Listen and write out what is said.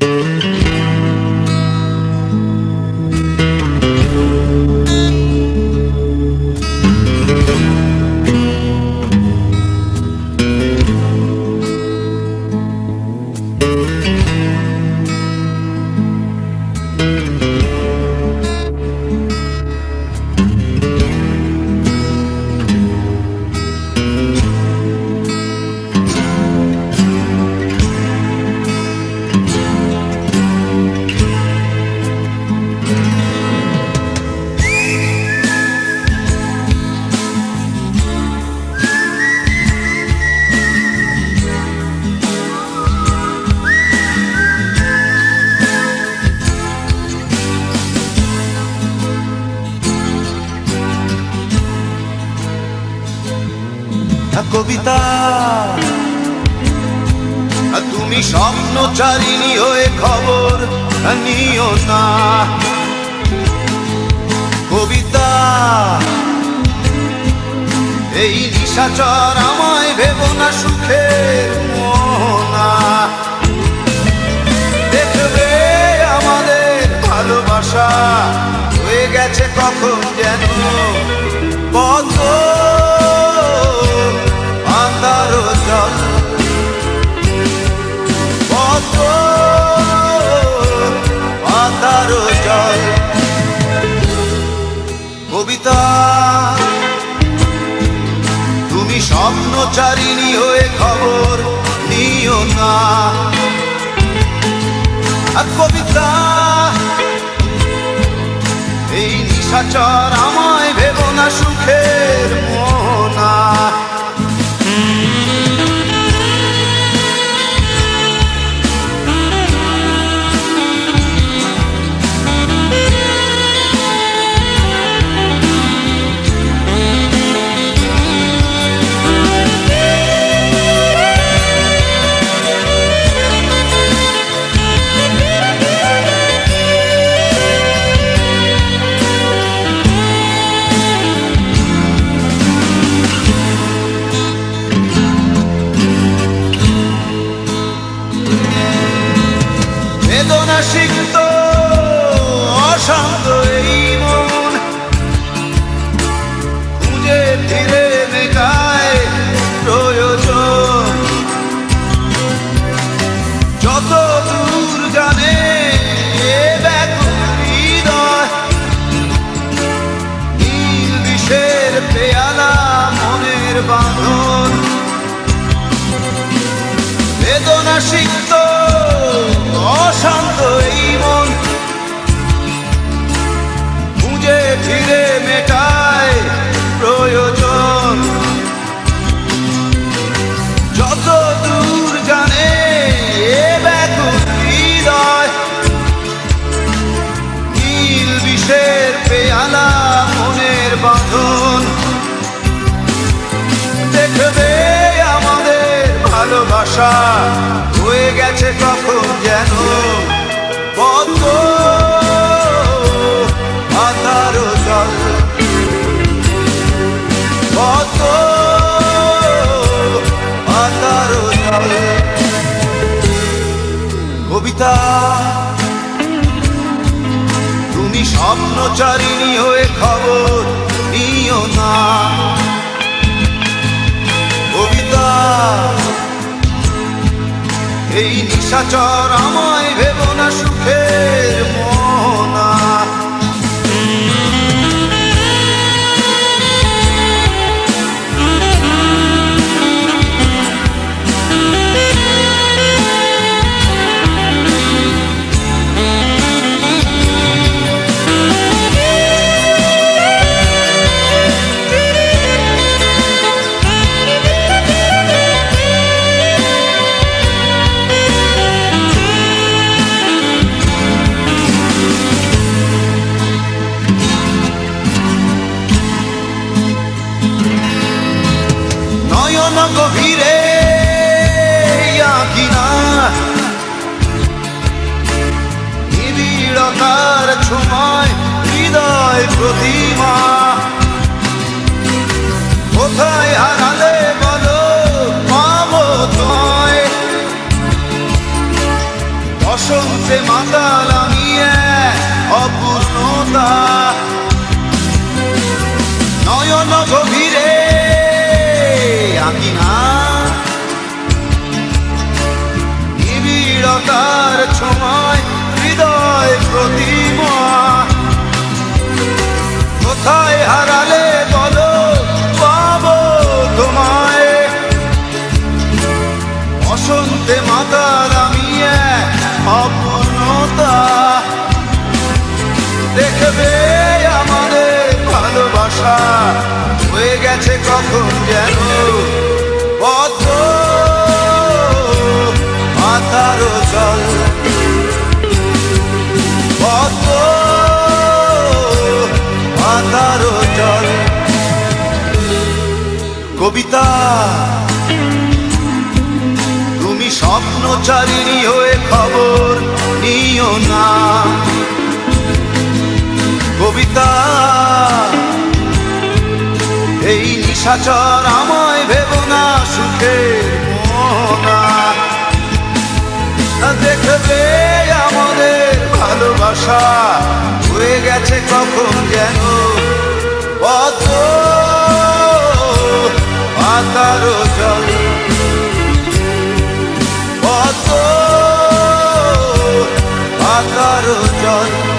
Mm-hmm. না কবিতা। তুমি স্বপ্নচারিণী হয়ে খবর নিও না। কবিতা, এই নিশাচর আমায় ভেব না সুখের মোহনা। দেখবে আমাদের ভালোবাসা হয়ে গেছে কখন যেন কত কবিতা এই নিশাচর আমায় ভেব না সুখের Washington. ভালোবাসা হয়ে গেছে কখন যেন কত আধার জল। কত আধার জল। কবিতা, তুমি স্বপ্নচারিণী হয়ে খবর নিও না। এই নিশাচর আমায় ভেব না সুখের গভীরে কিনা নিবিড়তার ছোঁয়ায় হৃদয় প্রতিমা। কোথায় হারালে বলো, পাবো তোমায়। বসন্তে মাতাল আমি অপূর্ণতা। নয়ন নিবিড়তার ছোঁয়ায়, হৃদয় প্রতিমা। কোথায় হারালে বলো, পাবো তোমায়। বসন্তে মাতাল আমি অপূর্ণতা। দেখবে আমাদের ভালোবাসা। হয়ে গেছে কখন যেন মাথারও জল কবিতা তুমি স্বপ্নচারিণী হয়ে খবর নিও না। কবিতা, এই নিশাচর আমায় ভেব না সুখে। দেখবে আমাদের ভালোবাসা। হয়ে গেছে কখন যেন কত পাতারও জল। কত পাতারও জল।